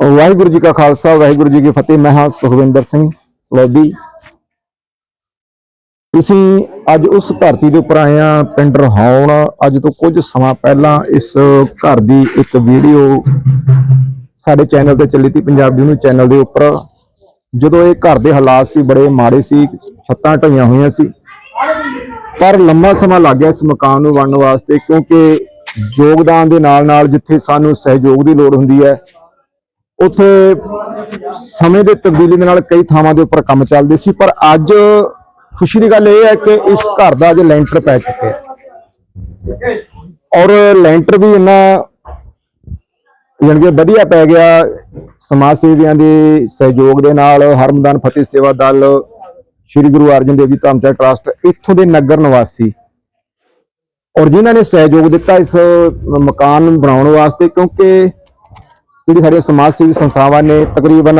ਵਾਹਿਗੁਰੂ ਜੀ ਕਾ ਖਾਲਸਾ, ਵਾਹਿਗੁਰੂ ਜੀ ਕੀ ਫਤਿਹ। ਮੈਂ ਹਾਂ ਸੁਖਵਿੰਦਰ ਸਿੰਘ ਲੋਧੀ ਤੁਸੀਂ ਅੱਜ ਉਸ ਧਰਤੀ ਦੇ ਉੱਪਰ ਆਏ ਆ, ਪਿੰਡ ਰਹਾਉਣ। ਅੱਜ ਤੋਂ ਕੁਝ ਸਮਾਂ ਪਹਿਲਾਂ ਇਸ ਘਰ ਦੀ ਇੱਕ ਵੀਡੀਓ ਸਾਡੇ ਚੈਨਲ ਤੇ ਚੱਲੀ ਤੀ, ਪੰਜਾਬ ਨੂੰ ਚੈਨਲ ਦੇ ਉੱਪਰ। ਜਦੋਂ ਇਹ ਘਰ ਦੇ ਹਾਲਾਤ ਸੀ, ਬੜੇ ਮਾੜੇ ਸੀ, ਛੱਤਾਂ ਢਈਆਂ ਹੋਈਆਂ ਸੀ। ਪਰ ਲੰਮਾ ਸਮਾਂ ਲੱਗ ਗਿਆ ਇਸ ਮਕਾਨ ਨੂੰ ਬਣਨ ਵਾਸਤੇ, ਕਿਉਂਕਿ ਯੋਗਦਾਨ ਦੇ ਨਾਲ ਨਾਲ ਜਿੱਥੇ ਸਾਨੂੰ ਸਹਿਯੋਗ ਦੀ ਲੋੜ ਹੁੰਦੀ ਹੈ ਉੱਥੇ ਸਮੇਂ ਦੇ ਤਬਦੀਲੀ ਦੇ ਨਾਲ ਕਈ ਥਾਵਾਂ ਦੇ ਉੱਪਰ ਕੰਮ ਚੱਲਦੇ ਸੀ, ਪਰ ਅੱਜ ਖੁਸ਼ੀ ਦੀ ਗੱਲ ਇਹ ਹੈ ਕਿ ਇਸ ਘਰ ਦਾ ਅੱਜ ਲੈਂਟਰ ਪੈ ਚੁੱਕਿਆ ਔਰ ਲੈਂਟਰ ਵੀ ਇੰਨਾ ਜਾਣੀ ਕਿ ਵਧੀਆ ਪੈ ਗਿਆ, ਸਮਾਜ ਸੇਵੀਆਂ ਦੇ ਸਹਿਯੋਗ ਦੇ ਨਾਲ ਹਰਮਦਾਨ ਫਤਿਹ ਸੇਵਾ ਦਲ, ਸ੍ਰੀ ਗੁਰੂ ਅਰਜਨ ਦੇਵ ਜੀ ਧਰਮਚਾਰ ਟਰਸਟ ਇੱਥੋਂ ਦੇ ਨਗਰ ਨਿਵਾਸੀ ਔਰ ਜਿਨ੍ਹਾਂ ਨੇ ਸਹਿਯੋਗ ਦਿੱਤਾ ਇਸ ਮਕਾਨ ਬਣਾਉਣ ਵਾਸਤੇ, ਕਿਉਂਕਿ ਜਿਹੜੀ ਸਾਡੀਆਂ ਸਮਾਜ ਸੇਵੀ ਸੰਸਥਾਵਾਂ ਨੇ, ਤਕਰੀਬਨ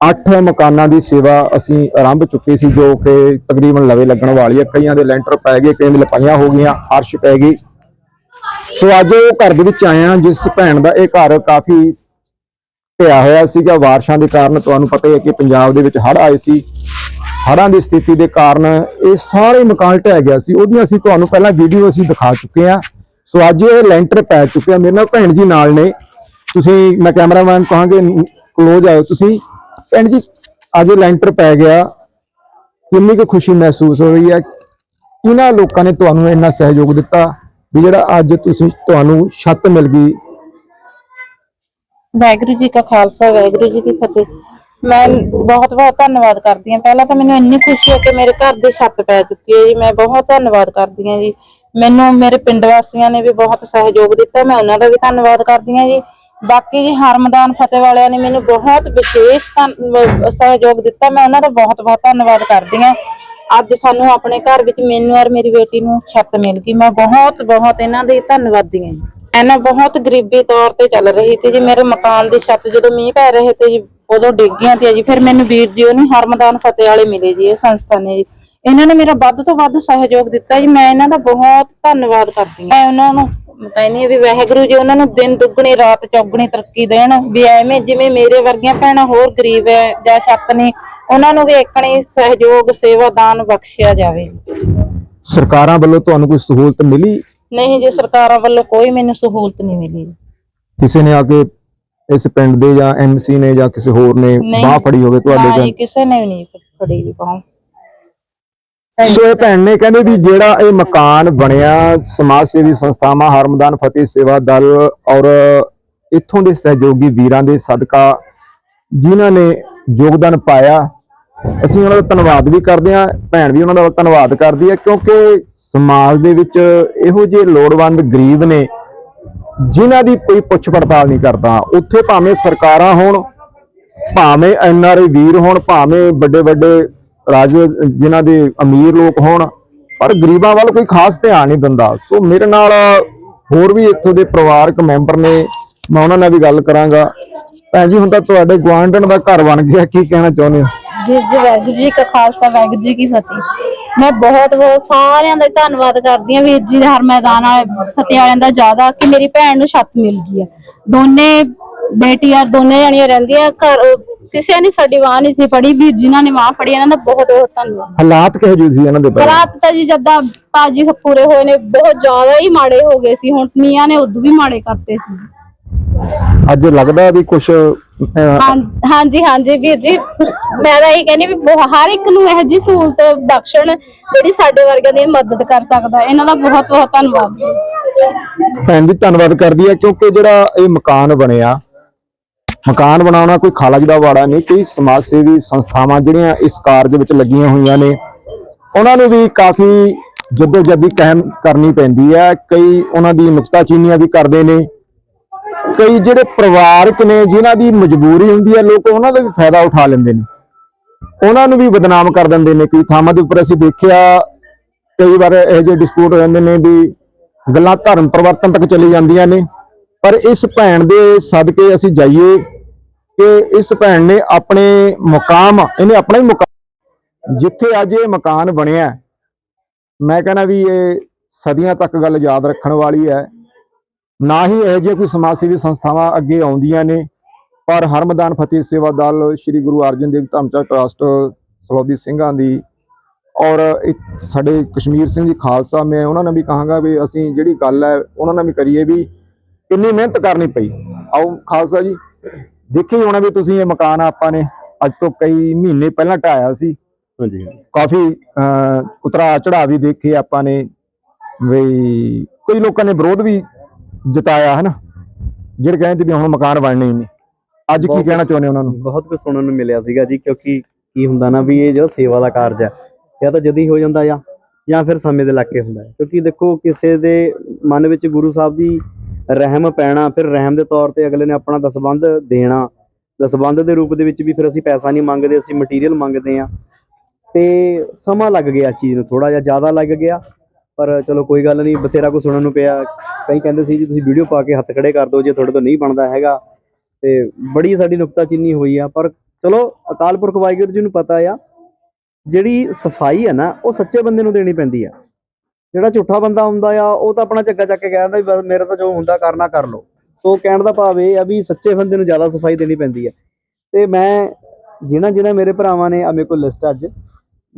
8 ਮਕਾਨਾਂ ਦੀ ਸੇਵਾ ਅਸੀਂ ਆਰੰਭ ਚੁੱਕੇ ਸੀ, ਜੋ ਕਿ ਤਕਰੀਬਨ ਲਵੇ ਲੱਗਣ ਵਾਲੀ ਹੈ ਕਈਆਂ ਦੇ ਲੈਂਟਰ ਪੈ ਗਏ, ਕਈਆਂ ਦੇ ਲਪਾਈਆਂ ਹੋ ਗਈਆਂ, ਹਰਸ਼ ਪੈ ਗਈ। ਸੋ ਅੱਜ ਉਹ ਘਰ ਦੇ ਵਿੱਚ ਆਏ ਹਾਂ, ਜਿਸ ਭੈਣ ਦਾ ਇਹ ਘਰ ਕਾਫੀ ਢਿਆ ਹੋਇਆ ਸੀਗਾ। ਵਾਰਸ਼ਾਂ ਦੇ ਕਾਰਨ ਤੁਹਾਨੂੰ ਪਤਾ ਹੈ ਕਿ ਪੰਜਾਬ ਦੇ ਵਿੱਚ ਹੜ੍ਹ ਆਏ ਸੀ। ਹੜ੍ਹਾਂ ਦੀ ਸਥਿਤੀ ਦੇ ਕਾਰਨ ਇਹ ਸਾਰੇ ਮਕਾਨ ਢਹਿ ਗਿਆ ਸੀ। ਉਹਦੀਆਂ ਅਸੀਂ ਤੁਹਾਨੂੰ ਪਹਿਲਾਂ ਵੀਡੀਓ ਅਸੀਂ ਦਿਖਾ ਚੁੱਕੇ ਹਾਂ। ਸੋ ਅੱਜ ਇਹ ਲੈਂਟਰ ਪੈ ਚੁੱਕਿਆ। ਮੇਰੇ ਨਾਲ ਭੈਣ ਜੀ ਨਾਲ ਨੇ। ਤੁਸੀਂ, ਮੈਂ ਕੈਮਰਾਮੈਨ ਕਹਾਂਗੇ ਕਲੋਜ਼ ਆਓ। ਤੁਸੀਂ, ਭੈਣ ਜੀ, ਅੱਜ ਲੈਂਟਰ ਪੈ ਗਿਆ। ਕਿੰਨੀ ਕੁ ਖੁਸ਼ੀ ਮਹਿਸੂਸ ਹੋ ਰਹੀ ਹੈ? ਕਿਹਨਾਂ ਲੋਕਾਂ ਨੇ ਤੁਹਾਨੂੰ ਇੰਨਾ ਸਹਿਯੋਗ ਦਿੱਤਾ ਵੀ ਜਿਹੜਾ ਅੱਜ ਤੁਸੀਂ, ਤੁਹਾਨੂੰ ਛੱਤ ਮਿਲ ਗਈ? ਵਾਹਿਗੁਰੂ ਜੀ ਕਾ ਖਾਲਸਾ, ਵਾਹਿਗੁਰੂ ਜੀ ਕੀ ਫਤਿਹ। ਮੈਂ ਬਹੁਤ ਬਹੁਤ ਧੰਨਵਾਦ ਕਰਦੀ ਹਾਂ। ਪਹਿਲਾਂ ਤਾਂ ਮੈਨੂੰ ਇੰਨੀ ਖੁਸ਼ੀ ਹੈ ਕਿ ਮੇਰੇ ਘਰ ਦੇ ਛੱਤ ਪੈ ਚੁੱਕੀ ਹੈ ਜੀ। ਮੈਂ ਬਹੁਤ ਧੰਨਵਾਦ ਕਰਦੀ ਹਾਂ ਜੀ। ਮੈਨੂੰ ਮੇਰੇ ਪਿੰਡ ਵਾਸੀਆਂ ਨੇ ਵੀ ਬਹੁਤ ਸਹਿਯੋਗ ਦਿੱਤਾ, ਮੈਂ ਉਹਨਾਂ ਦਾ ਵੀ ਧੰਨਵਾਦ ਕਰਦੀ ਹਾਂ ਜੀ। ਬਾਕੀ ਜੀ ਹਰਮਦਾਨ ਫਤਿਹ ਵਾਲਿਆਂ ਨੇ ਮੈਨੂੰ ਬਹੁਤ ਵਿਸ਼ੇਸ਼ ਸਹਿਯੋਗ ਦਿੱਤਾ, ਮੈਂ ਉਹਨਾਂ ਦਾ ਬਹੁਤ ਬਹੁਤ ਧੰਨਵਾਦ ਕਰਦੀ ਹਾਂ। ਅੱਜ ਸਾਨੂੰ ਆਪਣੇ ਘਰ ਵਿੱਚ ਮੈਨੂੰ ਔਰ ਮੇਰੀ ਬੇਟੀ ਨੂੰ ਛੱਤ ਮਿਲ ਗਈ, ਮੈਂ ਬਹੁਤ ਬਹੁਤ ਇਹਨਾਂ ਦੀ ਧੰਨਵਾਦੀ ਹਾਂ ਜੀ। ਇਹਨਾਂ ਬਹੁਤ ਗਰੀਬੀ ਤੌਰ ਤੇ ਚੱਲ ਰਹੀ ਤੇ ਜੀ, ਮੇਰੇ ਮਕਾਨ ਦੀ ਛੱਤ ਜਦੋਂ ਮੀਂਹ ਪੈ ਰਹੇ ਤੇ ਜੀ ਉਦੋਂ ਡਿੱਗ ਗਿਆ ਤੇ ਜੀ, ਫਿਰ ਮੈਨੂੰ ਵੀਰ ਜੀ, ਉਹਨੇ ਹਰਮਦਾਨ ਫਤਿਹ ਵਾਲੇ ਮਿਲੇ ਜੀ, ਇਹ ਸੰਸਥਾ ਨੇ ਜੀ। ਇਹਨਾਂ ਨੇ ਮੇਰਾ ਵੱਧ ਤੋਂ ਵੱਧ ਸਹਿਯੋਗ ਦਿੱਤਾ ਜੀ ਮੈਂ ਇਹਨਾਂ ਦਾ ਬਹੁਤ ਧੰਨਵਾਦ ਕਰਦੀ ਹਾਂ। ਮੈਂ ਉਹਨਾਂ ਨੂੰ ਕਹਿੰਦੀ ਵੀ ਵਾਹਿਗੁਰੂ ਜੀ ਉਹਨਾਂ ਨੂੰ ਦਿਨ ਦੁੱਗਣੀ ਰਾਤ ਚੌਗਣੀ ਤਰੱਕੀ ਦੇਣ ਵੀ ਐਵੇਂ ਜਿਵੇਂ ਮੇਰੇ ਵਰਗੀਆਂ ਭੈਣਾਂ ਹੋਰ ਗਰੀਬ ਹੈ ਜਾਂ ਛੱਤ ਨੇ ਉਹਨਾਂ ਨੂੰ ਵੀ ਇਕਣੀ ਸਹਿਯੋਗ ਸੇਵਾ ਦਾਨ ਬਖਸ਼ਿਆ ਜਾਵੇ। ਸਰਕਾਰਾਂ ਵੱਲੋਂ ਤੁਹਾਨੂੰ ਕੋਈ ਸਹੂਲਤ ਮਿਲੀ? ਨਹੀਂ ਜੀ ਸਰਕਾਰਾਂ ਵੱਲੋਂ ਕੋਈ ਮੈਨੂੰ ਸਹੂਲਤ ਨਹੀਂ ਮਿਲੀ। ਕਿਸੇ ਨੇ ਆ ਕੇ ਇਸ ਪਿੰਡ ਦੇ ਜਾਂ ਐਮਸੀ ਨੇ ਜਾਂ ਕਿਸੇ ਹੋਰ ਨੇ ਨਹੀਂ। ਬਾਹ ਫੜੀ ਹੋਵੇ ਤੁਹਾਡੇ ਜੀ ਕਿਸੇ ਨੇ ਵੀ ਨਹੀਂ ਫੜੀ ਜੀ ਬਾਂਹ। ਸੋ ਇਹ ਭੈਣ ਨੇ ਕਹਿੰਦੇ ਵੀ ਜਿਹੜਾ ਇਹ ਮਕਾਨ ਬਣਿਆ ਸਮਾਜ ਸੇਵੀ ਸੰਸਥਾਵਾਂ ਹਰਮਦਾਨ ਫਤਿਹ ਸੇਵਾ ਦਲ ਔਰ ਇੱਥੋਂ ਦੇ ਸਹਿਯੋਗੀ ਵੀਰਾਂ ਦੇ ਸਦਕਾ ਜਿਨ੍ਹਾਂ ਨੇ ਯੋਗਦਾਨ ਪਾਇਆ ਅਸੀਂ ਉਹਨਾਂ ਦਾ ਧੰਨਵਾਦ ਵੀ ਕਰਦੇ ਹਾਂ ਭੈਣ ਵੀ ਉਹਨਾਂ ਦਾ ਧੰਨਵਾਦ ਕਰਦੀ ਹੈ ਕਿਉਂਕਿ ਸਮਾਜ ਦੇ ਵਿੱਚ ਇਹੋ ਜਿਹੇ ਲੋੜਵੰਦ ਗਰੀਬ ਨੇ ਜਿਨ੍ਹਾਂ ਦੀ ਕੋਈ ਪੁੱਛ ਪੜਤਾਲ ਨਹੀਂ ਕਰਦਾ। ਉੱਥੇ ਭਾਵੇਂ ਸਰਕਾਰਾਂ ਹੋਣ ਭਾਵੇਂ ਐਨਆਰਆਈ ਵੀਰ ਹੋਣ ਭਾਵੇਂ ਵੱਡੇ ਵੱਡੇ ਰਾਜ, ਜਿਨ੍ਹਾਂ ਦੇ ਅਮੀਰ ਲੋਕ ਹੋਣ, ਪਰ ਗਰੀਬਾਂ ਵੱਲ ਕੋਈ ਖਾਸ ਧਿਆਨ ਨਹੀਂ ਦਿੰਦਾ। ਸੋ ਮੇਰੇ ਨਾਲ ਹੋਰ ਵੀ ਇੱਥੋਂ ਦੇ ਪਰਿਵਾਰਕ ਮੈਂਬਰ ਨੇ, ਮੈਂ ਉਹਨਾਂ ਨਾਲ ਵੀ ਗੱਲ ਕਰਾਂਗਾ। ਭੈਣ ਜੀ, ਹੁਣ ਤਾਂ ਤੁਹਾਡੇ ਗੁਆਂਢਣ ਦਾ ਘਰ ਬਣ ਗਿਆ, ਕੀ ਕਹਿਣਾ ਚਾਹੁੰਦੇ ਹੋ? ਵੀਰ ਜੀ, ਵਾਹਿਗੁਰੂ ਜੀ ਕਾ ਖਾਲਸਾ, ਵਾਹਿਗੁਰੂ ਜੀ ਕੀ ਫਤਿਹ। ਮੈਂ ਬਹੁਤ ਬਹੁਤ ਸਾਰਿਆਂ ਦਾ ਧੰਨਵਾਦ ਕਰਦੀ ਹਾਂ ਵੀਰ ਜੀ ਦੇ ਹਰ ਮੈਦਾਨ ਵਾਲੇ ਫਤਿਹ ਵਾਲਿਆਂ ਦਾ ਜ਼ਿਆਦਾ, ਕਿ ਮੇਰੀ ਭੈਣ ਨੂੰ ਛੱਤ ਮਿਲ ਗਈ ਹੈ। ਦੋਨੇ ਬੇਟੀ ਬੇਟੀਆਂ, ਦੋਨੇ ਜਣੀਆਂ ਰਹਿੰਦੀਆਂ ਘਰ ਕਿਸੇ ਨੇ ਸਾਡੀ ਬਾਂਹ ਨਹੀਂ ਸੀ ਫੜੀ ਵੀਰ ਜੀ ਨਾਲ ਨੇ ਬਾਂਹ ਫੜੀ ਇਹਨਾਂ ਦਾ ਬਹੁਤ ਬਹੁਤ ਧੰਨਵਾਦ। ਹਾਲਾਤ ਕਿਹੋ ਜਿਹੇ ਸੀ ਇਹਨਾਂ ਦੇ ਪਹਿਲਾਂ? ਰਾਤ ਤਾਂ ਜੀ ਜਦਾਂ ਪਾਜੀ ਪੂਰੇ ਹੋਏ ਨੇ ਬਹੁਤ ਜ਼ਿਆਦਾ ਹੀ ਮਾੜੇ ਹੋ ਗਏ ਸੀ ਹੁਣ ਮੀਆਂ ਨੇ ਉਦੋਂ ਵੀ ਮਾੜੇ ਕਰਤੇ ਸੀ ਅੱਜ ਲੱਗਦਾ ਵੀ ਕੁਝ ਹਾਂ ਹਾਂਜੀ ਹਾਂਜੀ ਵੀਰ ਜੀ ਮੈਂ ਤਾਂ ਇਹ ਕਹਿੰਦੀ ਵੀ ਬਹੁ- ਹਰ ਇੱਕ ਨੂੰ ਇਹ ਜੀ ਸਹੂਲਤ ਬਖਸ਼ਣ ਜਿਹੜੀ ਸਾਡੇ ਵਰਗਿਆਂ ਦੀ ਮਦਦ ਕਰ ਸਕਦਾ ਇਹਨਾਂ ਦਾ ਬਹੁਤ ਬਹੁਤ ਧੰਨਵਾਦ। ਭੈਣ ਜੀ ਧੰਨਵਾਦ ਕਰਦੀ ਹੈ ਕਿਉਂਕਿ ਜਿਹੜਾ ਇਹ ਮਕਾਨ ਬਣਿਆ ਮਕਾਨ ਬਣਾਉਣਾ ਕੋਈ ਖਾਲਜ ਦਾ ਵਾੜਾ ਨਹੀਂ, ਕਈ ਸਮਾਜ ਸੇਵੀ ਸੰਸਥਾਵਾਂ ਜਿਹੜੀਆਂ ਇਸ ਕਾਰਜ ਵਿੱਚ ਲੱਗੀਆਂ ਹੋਈਆਂ ਨੇ, ਉਹਨਾਂ ਨੂੰ ਵੀ ਕਾਫੀ ਜਦੋਜਹਿਦੀ ਕਹਿਮ ਕਰਨੀ ਪੈਂਦੀ ਹੈ। ਕਈ ਉਹਨਾਂ ਦੀ ਨੁਕਤਾਚੀਨੀਆਂ ਵੀ ਕਰਦੇ ਨੇ। ਕਈ ਜਿਹੜੇ ਪਰਿਵਾਰਕ ਨੇ, ਜਿਨ੍ਹਾਂ ਦੀ ਮਜਬੂਰੀ ਹੁੰਦੀ ਹੈ, ਲੋਕ ਉਹਨਾਂ ਦਾ ਵੀ ਫਾਇਦਾ ਉਠਾ ਲੈਂਦੇ ਨੇ। ਉਹਨਾਂ ਨੂੰ ਵੀ ਬਦਨਾਮ ਕਰ ਦਿੰਦੇ ਨੇ। ਕਈ ਥਾਵਾਂ ਦੇ ਉੱਪਰ ਅਸੀਂ ਦੇਖਿਆ, ਕਈ ਵਾਰ ਇਹੋ ਜਿਹੇ ਡਿਸਪਿਊਟ ਹੋ ਜਾਂਦੇ ਨੇ ਵੀ ਗੱਲਾਂ ਧਰਮ ਪਰਿਵਰਤਨ ਤੱਕ ਚਲੀ ਜਾਂਦੀਆਂ ਨੇ। ਪਰ ਇਸ ਭੈਣ ਦੇ ਸਦਕੇ ਅਸੀਂ ਜਾਈਏ ਕਿ ਇਸ ਭੈਣ ਨੇ ਆਪਣੇ ਮੁਕਾਮ, ਇਹਨੇ ਆਪਣਾ ਹੀ ਮੁਕਾਮ ਜਿੱਥੇ ਅੱਜ ਇਹ ਮਕਾਨ ਬਣਿਆ ਮੈਂ ਕਹਿੰਦਾ ਵੀ ਇਹ ਸਦੀਆਂ ਤੱਕ ਗੱਲ ਯਾਦ ਰੱਖਣ ਵਾਲੀ ਹੈ। ਨਾ ਹੀ ਇਹੋ ਜਿਹੇ ਕੋਈ ਸਮਾਜ ਸੇਵੀ ਸੰਸਥਾਵਾਂ ਅੱਗੇ ਆਉਂਦੀਆਂ ਨੇ, ਪਰ ਹਰਮਦਾਨ ਫਤਿਹ ਸੇਵਾ ਦਲ, ਸ੍ਰੀ ਗੁਰੂ ਅਰਜਨ ਦੇਵ ਧਮਚਾ ਟਰਸਟ, ਸਲੌਦੀ ਸਿੰਘਾਂ ਦੀ ਔਰ ਸਾਡੇ ਕਸ਼ਮੀਰ ਸਿੰਘ ਜੀ ਖਾਲਸਾ, ਮੈਂ ਉਹਨਾਂ ਨਾਲ ਵੀ ਕਹਾਂਗਾ ਵੀ ਅਸੀਂ ਜਿਹੜੀ ਗੱਲ ਹੈ, ਉਹਨਾਂ ਨਾਲ ਵੀ ਕਰੀਏ ਵੀ ਕਿੰਨੀ ਮਿਹਨਤ ਕਰਨੀ ਪਈ। ਆਓ ਖਾਲਸਾ ਜੀ ਦੇਖਿਆ ਹੀ ਹੋਣਾ ਵੀ ਤੁਸੀਂ ਇਹ ਮਕਾਨ ਆਪਾਂ ਨੇ ਅੱਜ ਤੋਂ ਕਈ ਮਹੀਨੇ ਪਹਿਲਾਂ ਢਾਇਆ ਸੀ। ਹਾਂਜੀ ਕਾਫੀ ਉਤਰਾ ਚੜਾ ਵੀ ਦੇਖੇ ਆਪਾਂ ਨੇ ਵੀ ਕਈ ਲੋਕਾਂ ਨੇ ਵਿਰੋਧ ਵੀ ਜਤਾਇਆ ਹੈ ਨਾ ਜਿਹੜੇ ਕਹਿੰਦੇ ਵੀ ਹੁਣ ਮਕਾਨ ਬਣਨੇ ਨਹੀਂ ਅੱਜ ਕੀ ਕਹਿਣਾ ਚਾਹੁੰਦੇ ਉਹਨਾਂ ਨੂੰ? ਬਹੁਤ ਕੁਝ ਸੁਣਨ ਨੂੰ ਮਿਲਿਆ ਸੀਗਾ ਜੀ ਕਿਉਂਕਿ ਕੀ ਹੁੰਦਾ ਨਾ ਵੀ ਇਹ ਜੋ ਸੇਵਾ ਦਾ ਕਾਰਜ ਹੈ ਜਾਂ ਤਾਂ ਜਦੀ ਹੋ ਜਾਂਦਾ ਆ ਜਾਂ ਫਿਰ ਸਮੇਂ ਦੇ ਲੱਗੇ ਹੁੰਦਾ ਹੈ। ਕਿਉਂਕਿ ਦੇਖੋ ਕਿਸੇ ਦੇ ਮਨ ਵਿੱਚ ਗੁਰੂ ਸਾਹਿਬ ਦੀ ਰਹਿਮ ਪੈਣਾ। ਫਿਰ ਰਹਿਮ ਦੇ ਤੌਰ ਤੇ ਅਗਲੇ ਨੇ ਆਪਣਾ ਦਸਬੰਧ ਦੇਣਾ। ਦਸਬੰਧ ਦੇ ਰੂਪ ਦੇ ਵਿੱਚ ਵੀ ਫਿਰ ਅਸੀਂ ਪੈਸਾ ਨਹੀਂ ਮੰਗਦੇ, ਅਸੀਂ ਮਟੀਰੀਅਲ ਮੰਗਦੇ ਆ ਤੇ ਸਮਾਂ ਲੱਗ ਗਿਆ ਇਸ ਚੀਜ਼ ਨੂੰ ਥੋੜਾ ਜਿਹਾ ਜ਼ਿਆਦਾ ਲੱਗ ਗਿਆ। ਪਰ ਚਲੋ ਕੋਈ ਗੱਲ ਨਹੀਂ, ਬਥੇਰਾ ਕੁਝ ਸੁਣਨ ਨੂੰ ਪਿਆ। ਕਈ ਕਹਿੰਦੇ ਸੀ ਜੀ, ਤੁਸੀਂ ਵੀਡੀਓ ਪਾ ਕੇ ਹੱਥ ਖੜੇ ਕਰ ਦਿਓ, ਜੇ ਤੁਹਾਡੇ ਤੋਂ ਨਹੀਂ ਬਣਦਾ ਹੈਗਾ। ਤੇ ਬੜੀ ਸਾਡੀ ਨੁਕਤਾਚੀਨੀ ਹੋਈ ਆ। ਪਰ ਚਲੋ, ਅਕਾਲ ਪੁਰਖ ਵਾਹਿਗੁਰੂ ਜੀ ਨੂੰ ਪਤਾ ਆ, ਜਿਹੜੀ ਸਫ਼ਾਈ ਹੈ ਨਾ, ਉਹ ਸੱਚੇ ਬੰਦੇ ਨੂੰ ਦੇਣੀ ਪੈਂਦੀ ਆ। ਜਿਹੜਾ ਝੂਠਾ ਬੰਦਾ ਹੁੰਦਾ ਆ ਉਹ ਤਾਂ ਆਪਣਾ ਝੱਗਾ ਚੱਕ ਕੇ ਕਹਿੰਦਾ ਵੀ ਬਸ ਮੇਰਾ ਤਾਂ ਜੋ ਹੁੰਦਾ ਕਰਨਾ ਕਰ ਲਓ। ਸੋ ਕਹਿਣ ਦਾ ਭਾਵ ਇਹ ਆ ਵੀ ਸੱਚੇ ਬੰਦੇ ਨੂੰ ਜ਼ਿਆਦਾ ਸਫ਼ਾਈ ਦੇਣੀ ਪੈਂਦੀ ਆ। ਤੇ ਮੈਂ ਜਿਨ੍ਹਾਂ ਜਿਨ੍ਹਾਂ ਮੇਰੇ ਭਰਾਵਾਂ ਨੇ ਆ ਮੇਰੇ ਕੋਲ ਲਿਸਟ ਅੱਜ।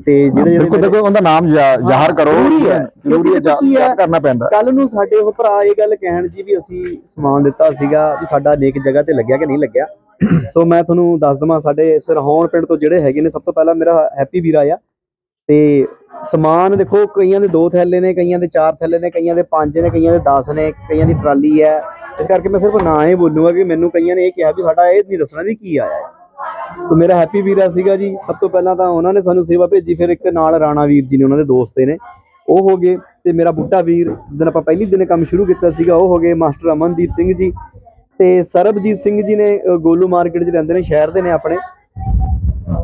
ਤੇ ਜਿਹੜੇ ਜਿਹੜੇ ਬਿਲਕੁਲ ਉਹਦਾ ਨਾਮ ਜ਼ਾਹਰ ਕਰੋ। ਜ਼ਰੂਰੀ ਹੈ। ਹੈ ਹੈ, ਜ਼ਾਹਰ ਕਰਨਾ ਪੈਂਦਾ। ਕੱਲ ਨੂੰ ਸਾਡੇ ਉਹ ਭਰਾ ਇਹ ਗੱਲ ਕਹਿਣ ਜੀ ਵੀ ਅਸੀਂ ਸਮਾਨ ਦਿੱਤਾ ਸੀਗਾ ਵੀ ਸਾਡਾ ਨੇਕ ਜਗ੍ਹਾ ਤੇ ਲੱਗਿਆ ਕਿ ਨਹੀਂ ਲੱਗਿਆ। ਸੋ ਮੈਂ ਤੁਹਾਨੂੰ ਦੱਸ ਦਵਾਂ ਸਾਡੇ ਸਰਹੌਣ ਪਿੰਡ ਤੋਂ ਜਿਹੜੇ ਹੈਗੇ ਨੇ ਸਭ ਤੋਂ ਪਹਿਲਾਂ ਮੇਰਾ ਹੈਪੀ ਵੀਰਾ ਆ। ਤੇ ਸਮਾਨ ਦੇਖੋ, ਕਈਆਂ ਦੇ ਦੋ ਥੈਲੇ ਨੇ, ਕਈਆਂ ਦੇ ਚਾਰ ਥੈਲੇ ਨੇ, ਕਈਆਂ ਦੇ ਪੰਜ ਨੇ, ਕਈਆਂ ਦੇ 10 ਨੇ, ਕਈਆਂ ਦੀ ਟਰਾਲੀ ਹੈ। ਇਸ ਕਰਕੇ ਮੈਂ ਸਿਰਫ ਨਾਂ ਹੀ ਬੋਲੂਗਾ ਕਿ ਮੈਨੂੰ ਕਈਆਂ ਨੇ ਇਹ ਕਿਹਾ ਵੀ ਸਾਡਾ ਇਹ ਨਹੀਂ ਦੱਸਣਾ ਵੀ ਕੀ ਆਇਆ ਹੈ। ਤੇ ਮੇਰਾ ਹੈਪੀ ਵੀਰਾ ਸੀਗਾ ਜੀ। ਸਭ ਤੋਂ ਪਹਿਲਾਂ ਤਾਂ ਉਹਨਾਂ ਨੇ ਸਾਨੂੰ ਸੇਵਾ ਭੇਜੀ, ਫਿਰ ਇੱਕ ਨਾਲ ਰਾਣਾ ਵੀਰ ਜੀ ਨੇ ਉਹਨਾਂ ਦੇ ਦੋਸਤ ਨੇ। ਉਹ ਹੋ ਗਏ ਤੇ ਮੇਰਾ ਬੁੱਢਾ ਵੀਰ ਜਿੱਦਣ ਆਪਾਂ ਪਹਿਲੀ ਦਿਨ ਕੰਮ ਸ਼ੁਰੂ ਕੀਤਾ ਸੀਗਾ, ਉਹ ਹੋ ਗਏ ਮਾਸਟਰ ਅਮਨਦੀਪ ਸਿੰਘ ਜੀ। ਤੇ ਸਰਬਜੀਤ ਸਿੰਘ ਜੀ ਨੇ ਗੋਲੂ ਮਾਰਕੀਟ 'ਚ ਰਹਿੰਦੇ ਨੇ, ਸ਼ਹਿਰ ਦੇ ਨੇ ਆਪਣੇ।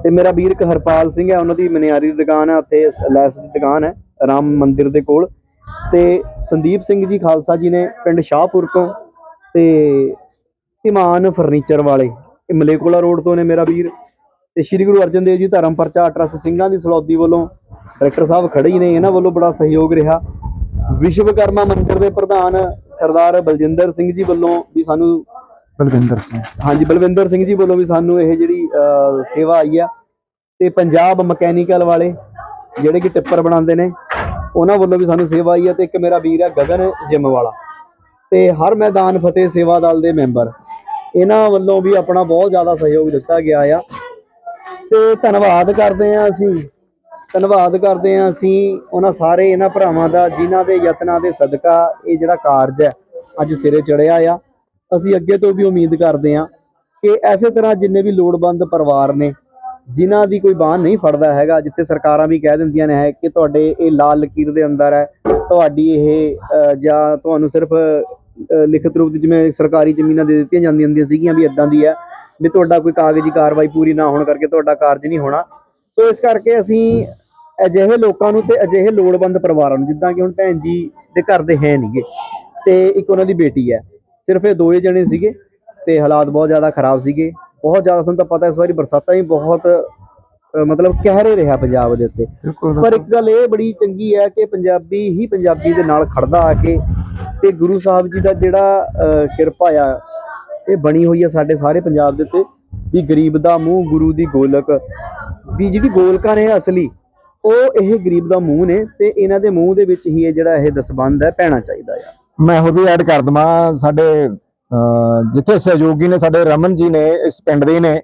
ਤੇ ਮੇਰਾ ਵੀਰ ਇੱਕ ਹਰਪਾਲ ਸਿੰਘ ਹੈ, ਉਹਨਾਂ ਦੀ ਮਨਿਆਰੀ ਦੀ ਦੁਕਾਨ ਹੈ, ਉੱਥੇ ਲੈਸ ਦੀ ਦੁਕਾਨ ਹੈ, ਰਾਮ ਮੰਦਿਰ ਦੇ ਕੋਲ। ਤੇ ਸੰਦੀਪ ਸਿੰਘ ਜੀ ਖਾਲਸਾ ਜੀ ਨੇ ਪਿੰਡ ਸ਼ਾਹਪੁਰ ਤੋਂ ਤੇ ਇਮਾਨ ਫਰਨੀਚਰ ਵਾਲੇ, ਇਹ ਮਲੇਕੋਲਾ ਰੋਡ ਤੋਂ ਨੇ ਮੇਰਾ ਵੀਰ। ਤੇ ਸ੍ਰੀ ਗੁਰੂ ਅਰਜਨ ਦੇਵ ਜੀ ਧਰਮ ਪ੍ਰਚਾਰ ਟਰਸਟ ਸਿੰਘਾਂ ਦੀ ਸਲੌਦੀ ਵੱਲੋਂ ਡਾਇਰੈਕਟਰ ਸਾਹਿਬ ਖੜੇ ਹੀ ਨੇ, ਇਹਨਾਂ ਵੱਲੋਂ ਬੜਾ ਸਹਿਯੋਗ ਰਿਹਾ। ਵਿਸ਼ਵਕਰਮਾ ਮੰਦਿਰ ਦੇ ਪ੍ਰਧਾਨ ਸਰਦਾਰ ਬਲਜਿੰਦਰ ਸਿੰਘ ਜੀ ਵੱਲੋਂ ਵੀ ਸਾਨੂੰ ਬਲਵਿੰਦਰ ਸਿੰਘ। ਹਾਂਜੀ, ਬਲਵਿੰਦਰ ਸਿੰਘ ਜੀ ਵੱਲੋਂ ਵੀ ਸਾਨੂੰ ਇਹ ਜਿਹੜੀ ਸੇਵਾ ਆਈ ਆ। ਤੇ ਪੰਜਾਬ ਮਕੈਨੀਕਲ ਵਾਲੇ ਜਿਹੜੇ ਕਿ ਟਿੱਪਰ ਬਣਾਉਂਦੇ ਨੇ, ਉਹਨਾਂ ਵੱਲੋਂ ਵੀ ਸਾਨੂੰ ਸੇਵਾ ਆਈ ਆ ਤੇ ਇੱਕ ਮੇਰਾ ਵੀਰ ਆ ਗਗਨ ਜਿਮ ਵਾਲਾ ਤੇ ਹਰ ਮੈਦਾਨ ਫਤਿਹ ਸੇਵਾ ਦਲ ਦੇ ਮੈਂਬਰ। ਇਹਨਾਂ ਵੱਲੋਂ ਵੀ ਆਪਣਾ ਬਹੁਤ ਜ਼ਿਆਦਾ ਸਹਿਯੋਗ ਦਿੱਤਾ ਗਿਆ ਆ। ਤੇ ਧੰਨਵਾਦ ਕਰਦੇ ਆ ਅਸੀਂ। ਧੰਨਵਾਦ ਕਰਦੇ ਆ ਅਸੀਂ ਉਹਨਾਂ ਸਾਰੇ ਇਹਨਾਂ ਭਰਾਵਾਂ ਦਾ, ਜਿਨ੍ਹਾਂ ਦੇ ਯਤਨਾਂ ਦੇ ਸਦਕਾ ਇਹ ਜਿਹੜਾ ਕਾਰਜ ਹੈ, ਅੱਜ ਸਿਰੇ ਚੜਿਆ ਆ। ਅਸੀਂ ਅੱਗੇ ਤੋਂ ਵੀ ਉਮੀਦ ਕਰਦੇ ਹਾਂ ਕਿ ਐਸੇ ਤਰ੍ਹਾਂ ਜਿੰਨੇ ਵੀ ਲੋੜਵੰਦ ਪਰਿਵਾਰ ਨੇ, ਜਿਨ੍ਹਾਂ ਦੀ ਕੋਈ ਬਾਹ ਨਹੀਂ ਫੜਦਾ ਹੈਗਾ, ਜਿੱਥੇ ਸਰਕਾਰਾਂ ਵੀ ਕਹਿ ਦਿੰਦੀਆਂ ਨੇ ਹੈ ਕਿ ਤੁਹਾਡੇ ਇਹ ਲਾਲ ਲਕੀਰ ਦੇ ਅੰਦਰ ਹੈ, ਤੁਹਾਡੀ ਇਹ ਜਾਂ ਤੁਹਾਨੂੰ ਸਿਰਫ ਲਿਖਤ ਰੂਪ ਵਿੱਚ ਜਿਵੇਂ ਸਰਕਾਰੀ ਜ਼ਮੀਨਾਂ ਦੇ ਦਿੱਤੀਆਂ ਜਾਂਦੀਆਂ ਹੁੰਦੀਆਂ ਸੀਗੀਆਂ ਵੀ ਇਦਾਂ ਦੀ ਹੈ, ਵੀ ਤੁਹਾਡਾ ਕੋਈ ਕਾਗਜ਼ੀ ਕਾਰਵਾਈ ਪੂਰੀ ਨਾ ਹੋਣ ਕਰਕੇ ਤੁਹਾਡਾ ਕਾਰਜ ਨਹੀਂ ਹੋਣਾ। ਸੋ ਇਸ ਕਰਕੇ ਅਸੀਂ ਅਜਿਹੇ ਲੋਕਾਂ ਨੂੰ ਤੇ ਅਜਿਹੇ ਲੋੜਵੰਦ ਪਰਿਵਾਰਾਂ ਨੂੰ, ਜਿੱਦਾਂ ਕਿ ਹੁਣ ਭੈਣ ਜੀ ਦੇ ਘਰ ਦੇ ਹੈ ਨਹੀਂਗੇ ਤੇ ਇੱਕ ਉਹਨਾਂ ਦੀ ਬੇਟੀ ਹੈ। ਸਿਰਫ ਇਹ ਦੋਏ ਜਣੇ ਸੀਗੇ ਤੇ ਹਾਲਾਤ ਬਹੁਤ ਜ਼ਿਆਦਾ ਖਰਾਬ ਸੀਗੇ। ਬਹੁਤ ਜ਼ਿਆਦਾ ਤੁਹਾਨੂੰ ਤਾਂ ਪਤਾ ਇਸ ਵਾਰੀ ਬਰਸਾਤਾਂ ਹੀ ਬਹੁਤ ਮਤਲਬ ਕਹਿਰੇ ਰਿਹਾ ਪੰਜਾਬ ਦੇ ਉੱਤੇ। ਪਰ ਇੱਕ ਗੱਲ ਇਹ ਬੜੀ ਚੰਗੀ ਹੈ ਕਿ ਪੰਜਾਬੀ ਹੀ ਪੰਜਾਬੀ ਦੇ ਨਾਲ ਖੜਦਾ ਆ ਕੇ ਤੇ ਗੁਰੂ ਸਾਹਿਬ ਜੀ ਦਾ ਜਿਹੜਾ ਕਿਰਪਾ ਆ ਇਹ ਬਣੀ ਹੋਈ ਹੈ ਸਾਡੇ ਸਾਰੇ ਪੰਜਾਬ ਦੇ ਉੱਤੇ। ਵੀ ਗਰੀਬ ਦਾ ਮੂੰਹ ਗੁਰੂ ਦੀ ਗੋਲਕ। ਵੀ ਜਿਹੜੀ ਗੋਲਕਾਂ ਨੇ ਅਸਲੀ ਉਹ ਇਹ ਗਰੀਬ ਦਾ ਮੂੰਹ ਨੇ ਤੇ ਇਹਨਾਂ ਦੇ ਮੂੰਹ ਦੇ ਵਿੱਚ ਹੀ ਇਹ ਜਿਹੜਾ ਇਹ ਦਸਬੰਦ ਹੈ ਪੈਣਾ ਚਾਹੀਦਾ ਆ। ਮੈਂ ਹੋਰ ਵੀ ਐਡ ਕਰ ਦਵਾਂ ਸਾਡੇ ਜਿੱਥੇ ਸਹਿਯੋਗੀ ਨੇ ਸਾਡੇ ਰਮਨ ਜੀ ਨੇ ਇਸ ਪਿੰਡ ਦੇ ਨੇ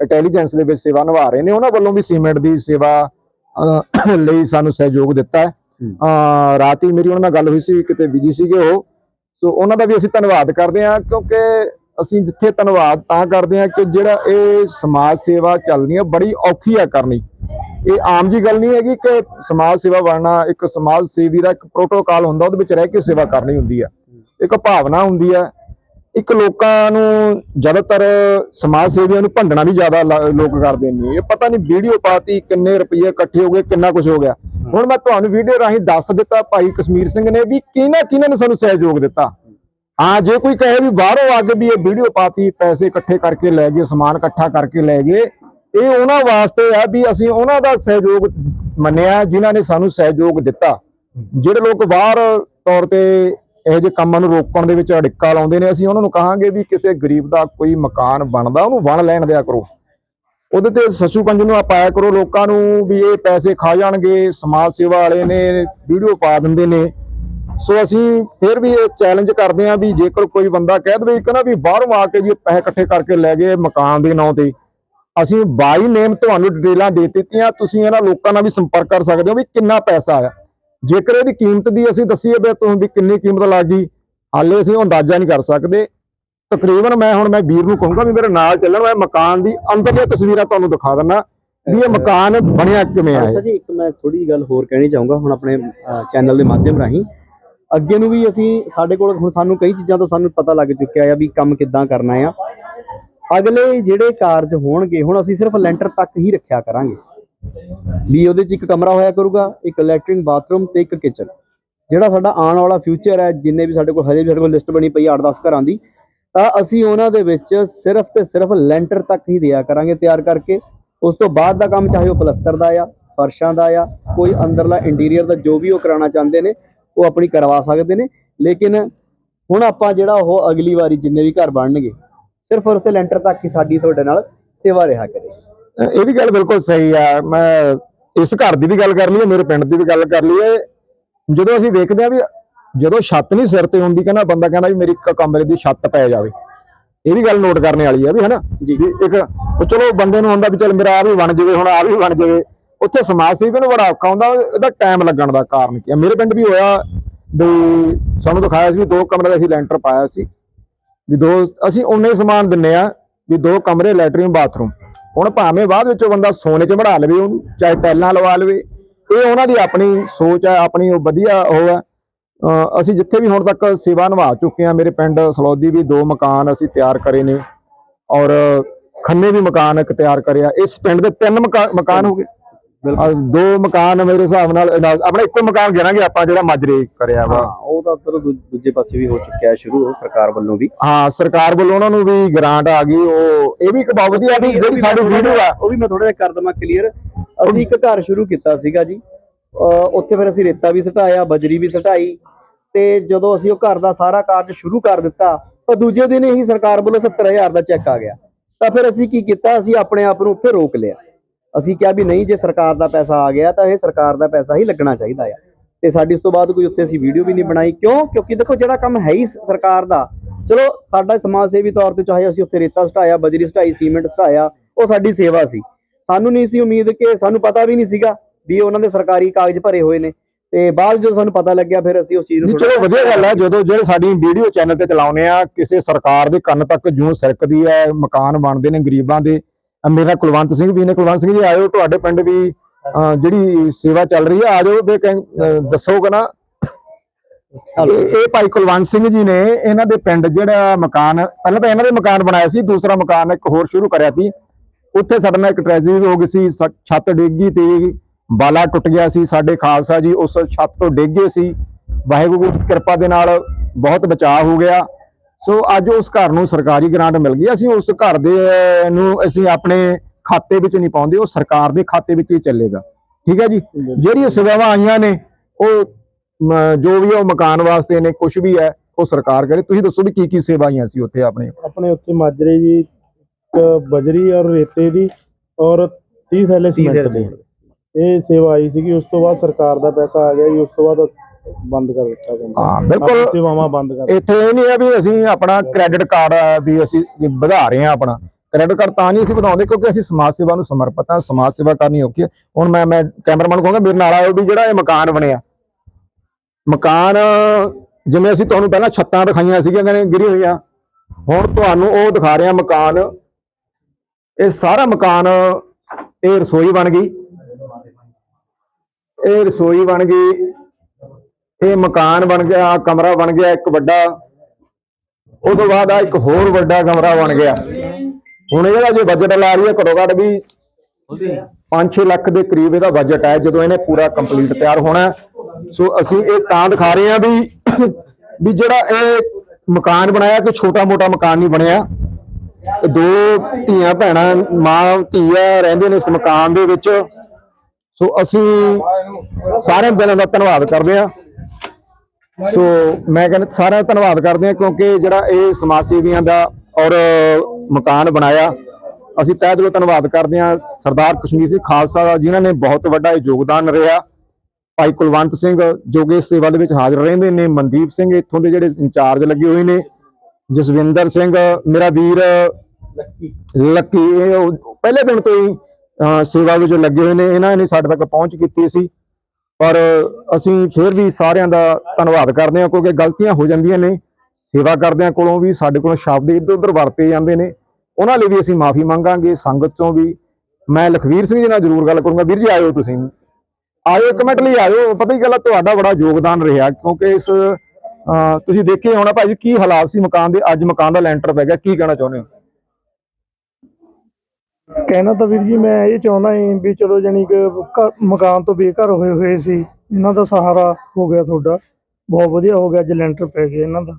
ਇੰਟੈਲੀਜੈਂਸ ਦੇ ਵਿੱਚ ਸੇਵਾ ਨਿਭਾ ਰਹੇ ਨੇ ਉਹਨਾਂ ਵੱਲੋਂ ਵੀ ਸੀਮੈਂਟ ਦੀ ਸੇਵਾ ਲਈ ਸਾਨੂੰ ਸਹਿਯੋਗ ਦਿੱਤਾ ਹੈ। ਰਾਤ ਹੀ ਮੇਰੀ ਉਹਨਾਂ ਨਾਲ ਗੱਲ ਹੋਈ ਸੀ ਕਿਤੇ ਬਿਜ਼ੀ ਸੀਗੇ ਉਹ। ਸੋ ਉਹਨਾਂ ਦਾ ਵੀ ਅਸੀਂ ਧੰਨਵਾਦ ਕਰਦੇ ਹਾਂ ਕਿਉਂਕਿ ਅਸੀਂ ਜਿੱਥੇ ਧੰਨਵਾਦ ਤਾਂ ਕਰਦੇ ਹਾਂ ਕਿ ਜਿਹੜਾ ਇਹ ਸਮਾਜ ਸੇਵਾ ਚੱਲਣੀ ਹੈ ਬੜੀ ਔਖੀ ਹੈ ਕਰਨੀ। ਇਹ ਆਮ ਜੀ ਗੱਲ ਨਹੀਂ ਹੈਗੀ ਕਿ ਸਮਾਜ ਸੇਵਾ ਬਣਨਾ, ਇੱਕ ਸਮਾਜ ਸੇਵੀ ਦਾ ਇੱਕ ਪ੍ਰੋਟੋਕਾਲ ਹੁੰਦਾ, ਉਹਦੇ ਵਿੱਚ ਰਹਿ ਕੇ ਸੇਵਾ ਕਰਨੀ ਹੁੰਦੀ ਹੈ ਇੱਕ ਭਾਵਨਾ ਹੁੰਦੀ ਹੈ ਇੱਕ ਲੋਕਾਂ ਨੂੰ ਜ਼ਿਆਦਾਤਰ ਸਮਾਜ ਸੇਵੀਆਂ ਨੂੰ ਭੰਡਣਾ ਵੀ ਜ਼ਿਆਦਾ ਲੋਕ ਕਰਦੇ ਨੇ। ਇਹ ਪਤਾ ਨਹੀਂ ਵੀਡੀਓ ਪਾਤੀ, ਕਿੰਨੇ ਰੁਪਏ ਇਕੱਠੇ ਹੋ ਗਏ, ਕਿੰਨਾ ਕੁਝ ਹੋ ਗਿਆ। ਹੁਣ ਮੈਂ ਤੁਹਾਨੂੰ ਵੀਡੀਓ ਰਾਹੀਂ ਦੱਸ ਦਿੱਤਾ, ਭਾਈ ਕਸ਼ਮੀਰ ਸਿੰਘ ਨੇ ਵੀ ਕਿਹਨਾਂ ਕਿਹਨਾਂ ਨੇ ਸਾਨੂੰ ਸਹਿਯੋਗ ਦਿੱਤਾ। ਹਾਂ, ਜੇ ਕੋਈ ਕਹੇ ਵੀ ਬਾਹਰੋਂ ਆ ਕੇ ਵੀ ਇਹ ਵੀਡੀਓ ਪਾਤੀ, ਪੈਸੇ ਇਕੱਠੇ ਕਰਕੇ ਲੈ ਗਏ, ਸਮਾਨ ਇਕੱਠਾ ਕਰਕੇ ਲੈ ਗਏ ਇਹ ਉਹਨਾਂ ਵਾਸਤੇ ਹੈ ਵੀ ਅਸੀਂ ਉਹਨਾਂ ਦਾ ਸਹਿਯੋਗ ਮੰਨਿਆ, ਜਿਨ੍ਹਾਂ ਨੇ ਸਾਨੂੰ ਸਹਿਯੋਗ ਦਿੱਤਾ। ਜਿਹੜੇ ਲੋਕ ਬਾਹਰ ਤੌਰ ਤੇ ਇਹੋ ਜਿਹੇ ਕੰਮਾਂ ਨੂੰ ਰੋਕਣ ਦੇ ਵਿੱਚ ਅੜਿੱਕਾ ਲਾਉਂਦੇ ਨੇ, ਅਸੀਂ ਉਹਨਾਂ ਨੂੰ ਕਹਾਂਗੇ ਵੀ ਕਿਸੇ ਗਰੀਬ ਦਾ ਕੋਈ ਮਕਾਨ ਬਣਦਾ, ਉਹਨੂੰ ਬਣ ਲੈਣ ਦਿਆ ਕਰੋ। ਉਹਦੇ ਤੇ ਸਸੂ ਪੰਜ ਨੂੰ ਪਾਇਆ ਕਰੋ, ਲੋਕਾਂ ਨੂੰ ਵੀ ਇਹ ਪੈਸੇ ਖਾ ਜਾਣਗੇ, ਸਮਾਜ ਸੇਵਾ ਵਾਲੇ ਨੇ, ਵੀਡੀਓ ਪਾ ਦਿੰਦੇ ਨੇ। ਸੋ ਅਸੀਂ ਫਿਰ ਵੀ ਇਹ ਚੈਲੰਜ ਕਰਦੇ ਹਾਂ ਵੀ ਜੇਕਰ ਕੋਈ ਬੰਦਾ ਕਹਿ ਦਵੇ ਕਹਿੰਦਾ ਵੀ ਬਾਹਰੋਂ ਆ ਕੇ ਜੀ ਪੈਸੇ ਇਕੱਠੇ ਕਰਕੇ ਲੈ ਗਏ ਮਕਾਨ ਦੇ ਨਾਂ ਤੇ ਅਸੀਂ ਬਾਈ ਨੇਮ ਤੁਹਾਨੂੰ ਡਿਟੇਲਾਂ ਦੇ ਦਿੱਤੀਆਂ ਤੁਸੀਂ ਇਹਨਾਂ ਲੋਕਾਂ ਨਾਲ ਵੀ ਸੰਪਰਕ ਕਰ ਸਕਦੇ ਹੋ ਵੀ ਕਿੰਨਾ ਪੈਸਾ ਆ ਜੇਕਰ ਇਹਦੀ ਕੀਮਤ ਦੀ ਅਸੀਂ ਦੱਸੀਏ ਵੀ ਤੁਸੀਂ ਵੀ ਕਿੰਨੀ ਕੀਮਤ ਲੱਗ ਗਈ ਹਾਲੇ ਅਸੀਂ ਅੰਦਾਜ਼ਾ ਨਹੀਂ ਕਰ ਸਕਦੇ। ਤਕਰੀਬਨ ਮੈਂ ਹੁਣ ਮੈਂ ਵੀਰ ਨੂੰ ਕਹੂੰਗਾ ਵੀ ਮੇਰੇ ਨਾਲ ਚੱਲਣ ਮੈਂ ਮਕਾਨ ਦੀ ਅੰਦਰਲੀਆਂ ਤਸਵੀਰਾਂ ਤੁਹਾਨੂੰ ਦਿਖਾ ਦਿੰਦਾ ਵੀ ਇਹ ਮਕਾਨ ਬਣਿਆ ਕਿਵੇਂ ਆ। ਜੀ ਇੱਕ ਮੈਂ ਥੋੜੀ ਗੱਲ ਹੋਰ ਕਹਿਣੀ ਚਾਹੂੰਗਾ ਹੁਣ ਆਪਣੇ ਚੈਨਲ ਦੇ ਮਾਧਿਅਮ ਰਾਹੀਂ। ਅੱਗੇ ਨੂੰ ਵੀ ਅਸੀਂ ਸਾਡੇ ਕੋਲ ਹੁਣ ਸਾਨੂੰ ਕਈ ਚੀਜ਼ਾਂ ਤੋਂ ਸਾਨੂੰ ਪਤਾ ਲੱਗ ਚੁੱਕਿਆ ਆ ਵੀ ਕੰਮ ਕਿੱਦਾਂ ਕਰਨਾ ਆ। ਅਗਲੇ ਜਿਹੜੇ ਕਾਰਜ ਹੋਣਗੇ, ਹੁਣ ਅਸੀਂ ਸਿਰਫ ਲੈਂਟਰ ਤੱਕ ਹੀ ਰੱਖਿਆ ਕਰਾਂਗੇ। ਵੀ ਉਹਦੇ ਚ ਇੱਕ ਕਮਰਾ ਹੋਇਆ ਕਰੂਗਾ, ਇੱਕ ਲੈਟਰਿੰਗ ਬਾਥਰੂਮ ਤੇ ਇੱਕ ਕਿਚਨ। ਜਿਹੜਾ ਸਾਡਾ ਆਉਣ ਵਾਲਾ ਫਿਊਚਰ ਹੈ, ਜਿੰਨੇ ਵੀ ਸਾਡੇ ਕੋਲ ਹਜੇ ਵੀ ਸਾਡੇ ਕੋਲ ਲਿਸਟ ਬਣੀ ਪਈ 8-10 ਘਰਾਂ ਦੀ, ਤਾਂ ਅਸੀਂ ਉਹਨਾਂ ਦੇ ਵਿੱਚ ਸਿਰਫ ਤੇ ਸਿਰਫ ਲੈਂਟਰ ਤੱਕ ਹੀ ਦਿਆ ਕਰਾਂਗੇ ਤਿਆਰ ਕਰਕੇ। ਉਸ ਤੋਂ ਬਾਅਦ ਦਾ ਕੰਮ ਚਾਹੇ ਉਹ ਪਲਸਤਰ ਦਾ ਆ, ਫਰਸ਼ਾਂ ਦਾ ਆ, ਕੋਈ ਅੰਦਰਲਾ ਇੰਟੀਰੀਅਰ ਦਾ ਜੋ ਵੀ ਉਹ ਕਰਾਉਣਾ ਚਾਹੁੰਦੇ ਨੇ, ਉਹ ਆਪਣੀ ਕਰਵਾ ਸਕਦੇ ਨੇ। ਲੇਕਿਨ ਹੁਣ ਆਪਾਂ ਜਿਹੜਾ ਉਹ ਅਗਲੀ ਵਾਰੀ ਜਿੰਨੇ ਵੀ ਘਰ ਬਣਨਗੇ ਸਿਰਫ ਉਸ ਲੈਂਟਰ ਤੱਕ ਹੀ ਸਾਡੀ ਤੁਹਾਡੇ ਨਾਲ ਸੇਵਾ ਰਿਹਾ ਕਰੇ। ਇਹ ਵੀ ਗੱਲ ਬਿਲਕੁਲ ਸਹੀ ਆ। ਮੈਂ ਇਸ ਘਰ ਦੀ ਵੀ ਗੱਲ ਕਰ ਲਈ ਹੈ ਮੇਰੇ ਪਿੰਡ ਦੀ ਵੀ ਗੱਲ ਕਰ ਲਈ ਹੈ ਜਦੋਂ ਅਸੀਂ ਵੇਖਦੇ ਆ ਵੀ ਜਦੋਂ ਛੱਤ ਨਹੀਂ ਸਿਰ ਤੇ ਹੁੰਦੀ ਕਹਿੰਦਾ ਬੰਦਾ ਕਹਿੰਦਾ ਵੀ ਮੇਰੀ ਇੱਕ ਕਮਰੇ ਦੀ ਛੱਤ ਪੈ ਜਾਵੇ। ਇਹ ਵੀ ਗੱਲ ਨੋਟ ਕਰਨੇ ਵਾਲੀ ਆ ਵੀ ਹਨਾ? ਜੀ। ਵੀ ਇੱਕ ਚਲੋ ਬੰਦੇ ਨੂੰ ਹੁੰਦਾ ਵੀ ਚਲ ਮੇਰਾ ਆ ਵੀ ਬਣ ਜਾਵੇ ਹੁਣ ਆ ਵੀ ਬਣ ਜਾਵੇ। ਉੱਥੇ ਸਮਾਜ ਸੇਵੀ ਨੂੰ ਬੜਾ ਔਖਾ ਹੁੰਦਾ ਇਹਦਾ ਟਾਈਮ ਲੱਗਣ ਦਾ ਕਾਰਨ ਕੀ ਆ? ਮੇਰੇ ਪਿੰਡ ਵੀ ਹੋਇਆ ਵੀ ਸਾਨੂੰ ਦਿਖਾਇਆ ਸੀ ਵੀ ਦੋ ਕਮਰੇ ਦਾ ਅਸੀਂ ਲੈਂਟਰ ਪਾਇਆ ਸੀ। ਵੀ ਦੋ ਅਸੀਂ ਉਨੇ ਸਮਾਨ ਦਿੰਨੇ ਆ ਵੀ ਦੋ ਕਮਰੇ, ਲੈਟਰਿੰਗ, ਬਾਥਰੂਮ। ਹੁਣ ਭਾਵੇਂ ਬਾਅਦ ਵਿੱਚੋਂ ਬੰਦਾ ਸੋਨੇ 'ਚ ਬਣਾ ਲਵੇ ਉਹਨੂੰ, ਚਾਹੇ ਟੈਲਾਂ ਲਵਾ ਲਵੇ, ਇਹ ਉਹਨਾਂ ਦੀ ਆਪਣੀ ਸੋਚ ਹੈ ਆਪਣੀ ਉਹ ਵਧੀਆ ਉਹ ਹੈ ਅਸੀਂ ਜਿੱਥੇ ਵੀ ਹੁਣ ਤੱਕ ਸੇਵਾ ਨਿਭਾ ਚੁੱਕੇ ਆ, ਮੇਰੇ ਪਿੰਡ ਸਲੌਦੀ ਵੀ ਦੋ ਮਕਾਨ ਅਸੀਂ ਤਿਆਰ ਕਰੇ ਨੇ ਔਰ ਖੰਨੇ ਵੀ ਮਕਾਨ ਇੱਕ ਤਿਆਰ ਕਰਿਆ। ਇਸ ਪਿੰਡ ਦੇ ਤਿੰਨ ਮਕਾ- ਮਕਾਨ ਹੋ ਗਏ। ਦੋ ਮਕਾਨ ਮੇਰੇ ਹਿਸਾਬ ਨਾਲ ਆਪਣਾ ਇੱਕੋ ਮਕਾਨ ਗਿਣਾਂਗੇ ਆਪਾਂ ਜਿਹੜਾ ਮਾਜਰੇ ਕਰਿਆ ਵਾ। ਹਾਂ ਉਹ ਤਾਂ ਦੂ- ਦੂਜੇ ਪਾਸੇ ਵੀ ਹੋ ਚੁੱਕਿਆ ਹੈ ਸ਼ੁਰੂ ਸਰਕਾਰ ਵੱਲੋਂ ਵੀ। ਹਾਂ ਸਰਕਾਰ ਵੱਲੋਂ ਉਹਨਾਂ ਨੂੰ ਵੀ ਗ੍ਰਾਂਟ ਆ ਗਈ ਉਹ ਇਹ ਵੀ ਇੱਕ ਬਹੁਤ ਵਧੀਆ ਵੀ ਜਿਹੜੀ ਸਾਡੀ ਵੀਡੀਓ ਆ। ਉਹ ਵੀ ਮੈਂ ਥੋੜਾ ਜਿਹਾ ਕਰ ਦਵਾਂ ਕਲੀਅਰ ਅਸੀਂ ਇੱਕ ਘਰ ਸ਼ੁਰੂ ਕੀਤਾ ਸੀਗਾ ਜੀ। ਅਹ ਉੱਥੇ ਫਿਰ ਅਸੀਂ ਰੇਤਾ ਵੀ ਸਟਾਇਆ ਬਜਰੀ ਵੀ ਸਟਾਈ ਤੇ ਜਦੋਂ ਅਸੀਂ ਉਹ ਘਰ ਦਾ ਸਾਰਾ ਕਾਰਜ ਸ਼ੁਰੂ ਕਰ ਦਿੱਤਾ ਤਾਂ ਦੂਜੇ ਦਿਨ ਹੀ ਸਰਕਾਰ ਵੱਲੋਂ 70000 ਦਾ ਚੈੱਕ ਆ ਗਿਆ। ਤਾਂ ਫਿਰ ਅਸੀਂ ਕੀ ਕੀਤਾ ਅਸੀਂ ਆਪਣੇ ਆਪ ਨੂੰ ਉੱਥੇ ਰੋਕ ਲਿਆ। ਅਸੀਂ ਕਿਹਾ ਵੀ ਨਹੀਂ ਜੇ ਸਰਕਾਰ ਦਾ ਪੈਸਾ ਆ ਗਿਆ ਤਾਂ ਇਹ ਸਰਕਾਰ ਦਾ ਪੈਸਾ ਹੀ ਲੱਗਣਾ ਚਾਹੀਦਾ ਆ। ਤੇ ਸਾਡੀ ਉਸ ਤੋਂ ਬਾਅਦ ਕੋਈ ਉੱਥੇ ਅਸੀਂ ਵੀਡੀਓ ਵੀ ਨਹੀਂ ਬਣਾਈ। ਕਿਉਂ? ਕਿਉਂਕਿ ਦੇਖੋ ਜਿਹੜਾ ਕੰਮ ਹੈ ਹੀ ਸਰਕਾਰ ਦਾ। ਚਲੋ ਸਾਡਾ ਸਮਾਜ ਸੇਵੀ ਤੌਰ ਤੇ ਚਾਹੇ ਅਸੀਂ ਉੱਥੇ ਰੇਤਾ ਸਟਾਇਆ ਬਜਰੀ ਸਟਾਈ ਸੀਮੈਂਟ ਸਟਾਇਆ ਉਹ ਸਾਡੀ ਸੇਵਾ ਸੀ। ਸਾਨੂੰ ਨਹੀਂ ਸੀ ਉਮੀਦ ਕਿ ਸਾਨੂੰ ਪਤਾ ਵੀ ਨਹੀਂ ਸੀਗਾ ਵੀ ਉਹਨਾਂ ਦੇ ਸਰਕਾਰੀ ਕਾਗਜ਼ ਭਰੇ ਹੋਏ ਨੇ। ਤੇ ਬਾਅਦ ਜਦੋਂ ਸਾਨੂੰ ਪਤਾ ਲੱਗਿਆ ਫਿਰ ਅਸੀਂ ਉਸ ਚੀਜ਼ ਨੂੰ ਚਲੋ ਵਧੀਆ ਗੱਲ ਹੈ ਜਦੋਂ ਜਿਹੜੇ ਸਾਡੀ ਵੀਡੀਓ ਚੈਨਲ ਤੇ ਚਲਾਉਨੇ ਆ ਕਿਸੇ ਸਰਕਾਰ ਦੇ ਕੰਨ ਤੱਕ ਜੂੰ ਸਰਕਦੀ ਹੈ ਮਕਾਨ ਬਣਦੇ ਨੇ ਗਰੀਬਾਂ ਦੇ ਮੇਰਾ ਕੁਲਵੰਤ ਸਿੰਘ ਵੀ ਨੇ ਕੁਲਵੰਤ ਸਿੰਘ ਜੀ ਆਇਓ ਤੁਹਾਡੇ ਪਿੰਡ ਵੀ ਜਿਹੜੀ ਸੇਵਾ ਚੱਲ ਰਹੀ ਹੈ ਆ ਜਾਓ ਵੀ ਕਹਿੰ- ਅਹ ਦੱਸੋਗਾ ਨਾ ਇਹ ਭਾਈ ਕੁਲਵੰਤ ਸਿੰਘ ਜੀ ਨੇ ਇਹਨਾਂ ਦੇ ਪਿੰਡ ਜਿਹੜਾ ਮਕਾਨ ਪਹਿਲਾਂ ਤਾਂ ਇਹਨਾਂ ਦੇ ਮਕਾਨ ਬਣਾਇਆ ਸੀ ਦੂਸਰਾ ਮਕਾਨ ਇੱਕ ਹੋਰ ਸ਼ੁਰੂ ਕਰਿਆ ਸੀ। ਉੱਥੇ ਸਾਡੇ ਨਾਲ ਇੱਕ ਟ੍ਰੈਜਡੀ ਹੋ ਗਈ ਸੀ ਛੱਤ ਡਿੱਗੀ ਤੇ ਬਾਲਾ ਟੁੱਟ ਗਿਆ ਸੀ ਸਾਡੇ ਖਾਲਸਾ ਜੀ ਉਸ ਛੱਤ ਤੋਂ ਡਿੱਗ ਗਏ ਸੀ। ਵਾਹਿਗੁਰੂ ਦੀ ਕਿਰਪਾ ਦੇ ਨਾਲ ਬਹੁਤ ਬਚਾਅ ਹੋ ਗਿਆ। ਸੋ ਅੱਜ ਉਸ ਘਰ ਨੂੰ ਸਰਕਾਰੀ ਗ੍ਰਾਂਟ ਮਿਲ ਗਈ। ਅਸੀਂ ਉਸ ਘਰ ਦੇ ਨੂੰ ਅਸੀਂ ਆਪਣੇ ਖਾਤੇ ਵਿੱਚ ਨਹੀਂ ਪਾਉਂਦੇ। ਉਹ ਸਰਕਾਰ ਦੇ ਖਾਤੇ ਵਿੱਚ ਹੀ ਚੱਲੇਗਾ। ਠੀਕ ਹੈ ਜੀ? ਜਿਹੜੀਆਂ ਸੇਵਾਵਾਂ ਆਈਆਂ ਨੇ ਉਹ ਜੋ ਵੀ ਉਹ ਮਕਾਨ ਵਾਸਤੇ ਨੇ ਕੁਝ ਵੀ ਹੈ ਉਹ ਸਰਕਾਰ ਕਰੇ। ਤੁਸੀਂ ਦੱਸੋ ਵੀ ਕੀ ਕੀ ਸੇਵਾ ਆਈਆਂ ਸੀ ਉੱਥੇ ਆਪਣੇ? ਆਪਣੇ ਉੱਥੇ ਮਾਜਰੇ ਜੀ ਇੱਕ ਬਜਰੀ ਔਰ ਰੇਤੇ ਦੀ ਔਰ 30 ਥੈਲੇ ਸੀਮੈਂਟ ਦੀ। ਇਹ ਸੇਵਾ ਆਈ ਸੀਗੀ। ਉਸ ਤੋਂ ਬਾਅਦ ਸਰਕਾਰ ਦਾ ਪੈਸਾ ਆ ਗਿਆ ਜੀ। ਉਸ ਤੋਂ ਬਾਅਦ ਬੰਦ ਕਰ ਦਿੱਤਾ ਜਾਂਦਾ। ਹਾਂ ਬਿਲਕੁਲ। ਸੇਵਾਵਾਂ ਬੰਦ ਕਰ ਇੱਥੇ ਇਹ ਨਹੀਂ ਹੈ ਵੀ ਅਸੀਂ ਆਪਣਾ ਕ੍ਰੈਡਿਟ ਕਾਰਡ ਵੀ ਅਸੀਂ ਵਧਾ ਰਹੇ ਹਾਂ ਆਪਣਾ। ਕ੍ਰੈਡਿਟ ਕਾਰਡ ਤਾਂ ਨਹੀਂ ਅਸੀਂ ਵਧਾਉਂਦੇ ਕਿਉਂਕਿ ਅਸੀਂ ਸਮਾਜ ਸੇਵਾ ਨੂੰ ਸਮਰਪਿਤ ਹਾਂ ਸਮਾਜ ਸੇਵਾ ਕਰਨੀ ਔਖੀ ਹੈ। ਹੁਣ ਮੈਂ ਮੈਂ ਕੈਮਰਾਮੈਨ ਕਹਾਂਗਾ ਮੇਰੇ ਨਾਲ ਆਇਓ ਵੀ ਜਿਹੜਾ ਇਹ ਮਕਾਨ ਬਣਿਆ। ਮਕਾਨ ਜਿਵੇਂ ਅਸੀਂ ਤੁਹਾਨੂੰ ਪਹਿਲਾਂ ਛੱਤਾਂ ਦਿਖਾਈਆਂ ਸੀਗੀਆਂ ਕਹਿੰਦੇ ਗਿਰੀ ਹੋਈਆਂ। ਹੁਣ ਤੁਹਾਨੂੰ ਉਹ ਦਿਖਾ ਰਿਹਾ ਮਕਾਨ। ਇਹ ਸਾਰਾ ਮਕਾਨ ਇਹ ਰਸੋਈ ਬਣ ਗਈ। ਇਹ ਰਸੋਈ ਬਣ ਗਈ। ਇਹ ਮਕਾਨ ਬਣ ਗਿਆ ਆਹ ਕਮਰਾ ਬਣ ਗਿਆ ਇੱਕ ਵੱਡਾ। ਉਹ ਤੋਂ ਬਾਅਦ ਆ ਇੱਕ ਹੋਰ ਵੱਡਾ ਕਮਰਾ ਬਣ ਗਿਆ। ਹੁਣ ਇਹਦਾ ਜੇ ਬਜਟ ਲਾ ਰਹੀ ਹੈ ਘੱਟੋ ਘੱਟ ਵੀ 5-6 ਲੱਖ ਦੇ ਕਰੀਬ ਇਹਦਾ ਬਜਟ ਹੈ ਜਦੋਂ ਇਹਨੇ ਪੂਰਾ ਕੰਪਲੀਟ ਤਿਆਰ ਹੋਣਾ। ਸੋ ਅਸੀਂ ਇਹ ਤਾਂ ਦਿਖਾ ਰਹੇ ਹਾਂ ਵੀ ਵੀ ਜਿਹੜਾ ਇਹ ਮਕਾਨ ਬਣਾਇਆ ਕਿ ਛੋਟਾ-ਮੋਟਾ ਮਕਾਨ ਨਹੀਂ ਬਣਿਆ। ਦੋ ਧੀਆਂ ਭੈਣਾਂ ਮਾਂ ਧੀਆ ਰਹਿੰਦੇ ਨੇ ਇਸ ਮਕਾਨ ਦੇ ਵਿੱਚ। ਸੋ ਅਸੀਂ ਸਾਰੇ ਦਿਲਾਂ ਦਾ ਧੰਨਵਾਦ ਕਰਦੇ ਹਾਂ। ਸੋ ਮੈਂ ਕਹਿੰਦਾ ਸਾਰਿਆਂ ਦਾ ਧੰਨਵਾਦ ਕਰਦੇ ਹਾਂ ਕਿਉਂਕਿ ਜਿਹੜਾ ਇਹ ਸਮਾਜ ਸੇਵੀਆਂ ਦਾ ਔਰ ਮਕਾਨ ਬਣਾਇਆ ਅਸੀਂ ਤਹਿ ਦਿਲੋਂ ਧੰਨਵਾਦ ਕਰਦੇ ਹਾਂ ਸਰਦਾਰ ਕਸ਼ਮੀਰ ਸਿੰਘ ਖਾਲਸਾ ਦਾ ਜਿਨ੍ਹਾਂ ਨੇ ਬਹੁਤ ਵੱਡਾ ਇਹ ਯੋਗਦਾਨ ਰਿਹਾ। ਭਾਈ ਕੁਲਵੰਤ ਸਿੰਘ ਜੋ ਕਿ ਸੇਵਾ ਦੇ ਵਿੱਚ ਹਾਜ਼ਰ ਰਹਿੰਦੇ ਨੇ ਮਨਦੀਪ ਸਿੰਘ ਇੱਥੋਂ ਦੇ ਜਿਹੜੇ ਇੰਚਾਰਜ ਲੱਗੇ ਹੋਏ ਨੇ ਜਸਵਿੰਦਰ ਸਿੰਘ ਮੇਰਾ ਵੀਰ ਲੱਕੀ ਇਹ ਉਹ ਪਹਿਲੇ ਦਿਨ ਤੋਂ ਹੀ ਅਹ, ਸੇਵਾ ਵਿੱਚ ਲੱਗੇ ਹੋਏ ਨੇ ਇਹਨਾਂ ਨੇ ਸਾਡੇ ਤੱਕ ਪਹੁੰਚ ਕੀਤੀ ਸੀ। ਪਰ ਅਸੀਂ ਫਿਰ ਵੀ ਸਾਰਿਆਂ ਦਾ ਧੰਨਵਾਦ ਕਰਦੇ ਹਾਂ ਕਿਉਂਕਿ ਗਲਤੀਆਂ ਹੋ ਜਾਂਦੀਆਂ ਨੇ, ਸੇਵਾ ਕਰਦਿਆਂ ਕੋਲੋਂ ਵੀ, ਸਾਡੇ ਕੋਲੋਂ ਸ਼ਬਦ ਇੱਧਰ ਉੱਧਰ ਵਰਤੇ ਜਾਂਦੇ ਨੇ। ਉਹਨਾਂ ਲਈ ਵੀ ਅਸੀਂ ਮਾਫੀ ਮੰਗਾਂਗੇ, ਸੰਗਤ ਚੋਂ ਵੀ। ਮੈਂ ਲਖਵੀਰ ਸਿੰਘ ਜੀ ਨਾਲ ਜ਼ਰੂਰ ਗੱਲ ਕਰੂੰਗਾ। ਵੀਰ ਜੀ, ਆਇਓ ਤੁਸੀਂ। ਆਇਓ, ਇੱਕ ਮਿੰਟ ਲਈ ਆਇਓ। ਪਤਾ ਹੀ ਗੱਲ ਆ, ਤੁਹਾਡਾ ਬੜਾ ਯੋਗਦਾਨ ਰਿਹਾ ਕਿਉਂਕਿ ਇਸ ਤੁਸੀਂ ਦੇਖੇ ਹੋਣਾ ਭਾਜੀ ਕੀ ਹਾਲਾਤ ਸੀ ਮਕਾਨ ਦੇ, ਅੱਜ ਮਕਾਨ ਦਾ ਲੈਂਟਰ ਪੈ ਗਿਆ। ਕੀ ਕਹਿਣਾ ਚਾਹੁੰਦੇ ਹੋ? ਕਹਿਣਾ ਤਾਂ ਵੀਰ ਜੀ ਮੈਂ ਇਹ ਚਾਹੁੰਦਾ ਹਾਂ ਵੀ ਚਲੋ ਜਾਨੀ ਕਿ ਮਕਾਨ ਤੋਂ ਬੇਘਰ ਹੋਏ ਹੋਏ ਸੀ ਇਹਨਾਂ ਦਾ ਸਹਾਰਾ ਹੋ ਗਿਆ ਤੁਹਾਡਾ ਬਹੁਤ ਵਧੀਆ ਹੋ ਗਿਆ ਅੱਜ ਲੈਂਟਰ ਪੈ ਗਿਆ ਇਹਨਾਂ ਦਾ।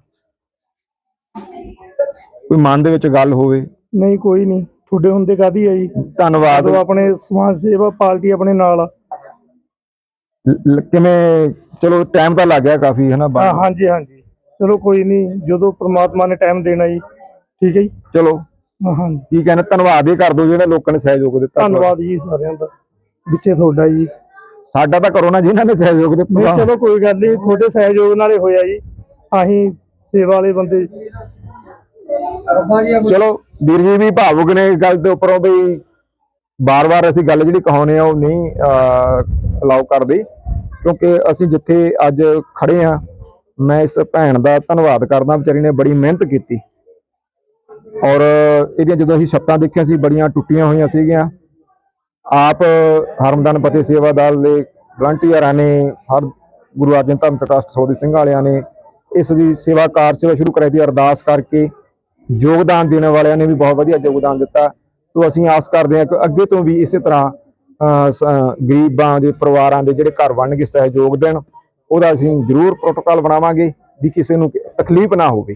ਕੋਈ ਮਨ ਦੇ ਵਿੱਚ ਗੱਲ ਹੋਵੇ? ਨਹੀਂ ਕੋਈ ਨਹੀਂ ਤੁਹਾਡੇ ਹੁੰਦੇ ਕਾਦੀ ਆ ਜੀ? ਧੰਨਵਾਦ। ਆਪਣੇ ਸਮਾਜ ਸੇਵਾ ਪਾਰਟੀ ਆਪਣੇ ਨਾਲ ਆ। ਕਿਵੇਂ ਚਲੋ ਟਾਈਮ ਤਾਂ ਲੱਗ ਗਿਆ ਕਾਫੀ ਹੈ ਨਾ ਹਾਂ। ਹਾਂਜੀ ਹਾਂਜੀ। ਚਲੋ ਕੋਈ ਨਹੀਂ ਜਦੋਂ ਪ੍ਰਮਾਤਮਾ ਨੇ ਟਾਈਮ ਦੇਣਾ ਜੀ ਠੀਕ ਹੈ ਜੀ। ਚਲੋ। ਹਾਂਜੀ। ਕੀ ਕਹਿੰਦੇ ਧੰਨਵਾਦ ਹੀ ਕਰ ਦਿਓ ਜਿਹੜੇ ਲੋਕਾਂ ਨੇ ਸਹਿਯੋਗ ਦਿੱਤਾ ਧੰਨਵਾਦ ਜੀ ਸਾਰਿਆਂ ਦਾ ਵਿੱਚੇ ਤੁਹਾਡਾ ਜੀ। ਸਾਡਾ ਤਾਂ ਕਰੋ ਨਾ ਜਿਨ੍ਹਾਂ ਨੇ ਸਹਿਯੋਗ ਨਹੀਂ ਦਿੱਤਾ ਚਲੋ ਕੋਈ ਗੱਲ ਨਹੀਂ ਤੁਹਾਡੇ ਸਹਿਯੋਗ ਨਾਲ ਹੀ ਹੋਇਆ ਜੀ। ਅਸੀਂ ਸੇਵਾ ਵਾਲੇ ਬੰਦੇ ਚਲੋ ਵੀਰ ਜੀ ਵੀ ਭਾਵੁਕ ਨੇ ਗੱਲ ਦੇ ਉੱਪਰੋਂ ਵੀ ਬਾਰ-ਬਾਰ ਅਸੀਂ ਗੱਲ ਜਿਹੜੀ ਕਹਾਉਨੇ ਆ ਉਹ ਨਹੀਂ ਅਲਾਉ ਕਰਦੇ। ਕਿਉਂਕਿ ਅਸੀਂ ਜਿੱਥੇ ਅੱਜ ਖੜੇ ਆ ਮੈਂ ਇਸ ਭੈਣ ਦਾ ਧੰਨਵਾਦ ਕਰਦਾ ਵਿਚਾਰੀ ਨੇ ਬੜੀ ਮਿਹਨਤ ਕੀਤੀ। ਔਰ ਇਹਦੀਆਂ ਜਦੋਂ ਅਸੀਂ ਛੱਤਾਂ ਦੇਖੀਆਂ ਸੀ, ਬੜੀਆਂ ਟੁੱਟੀਆਂ ਹੋਈਆਂ ਸੀਗੀਆਂ। ਆਪ ਹਰਮਦਨ ਪਤੇ ਸੇਵਾ ਦਲ ਦੇ ਵਲੰਟੀਅਰਾਂ ਨੇ, ਹਰ ਗੁਰੂ ਅਰਜਨ ਧਰਮ ਟਰਸਟ ਸੋਦੀ ਸਿੰਘ ਵਾਲਿਆਂ ਨੇ ਇਸ ਦੀ ਸੇਵਾ ਕਾਰ ਸੇਵਾ ਸ਼ੁਰੂ ਕਰਾਈ ਦੀ ਅਰਦਾਸ ਕਰਕੇ। ਯੋਗਦਾਨ ਦੇਣ ਵਾਲਿਆਂ ਨੇ ਵੀ ਬਹੁਤ ਵਧੀਆ ਯੋਗਦਾਨ ਦਿੱਤਾ। ਤੋਂ ਅਸੀਂ ਆਸ ਕਰਦੇ ਹਾਂ ਕਿ ਅੱਗੇ ਤੋਂ ਵੀ ਇਸੇ ਤਰ੍ਹਾਂ ਗਰੀਬਾਂ ਦੇ ਪਰਿਵਾਰਾਂ ਦੇ ਜਿਹੜੇ ਘਰ ਬਣਨਗੇ ਸਹਿਯੋਗ ਦੇਣ, ਉਹਦਾ ਅਸੀਂ ਜ਼ਰੂਰ ਪ੍ਰੋਟੋਕਾਲ ਬਣਾਵਾਂਗੇ ਵੀ ਕਿਸੇ ਨੂੰ ਤਕਲੀਫ ਨਾ ਹੋਵੇ।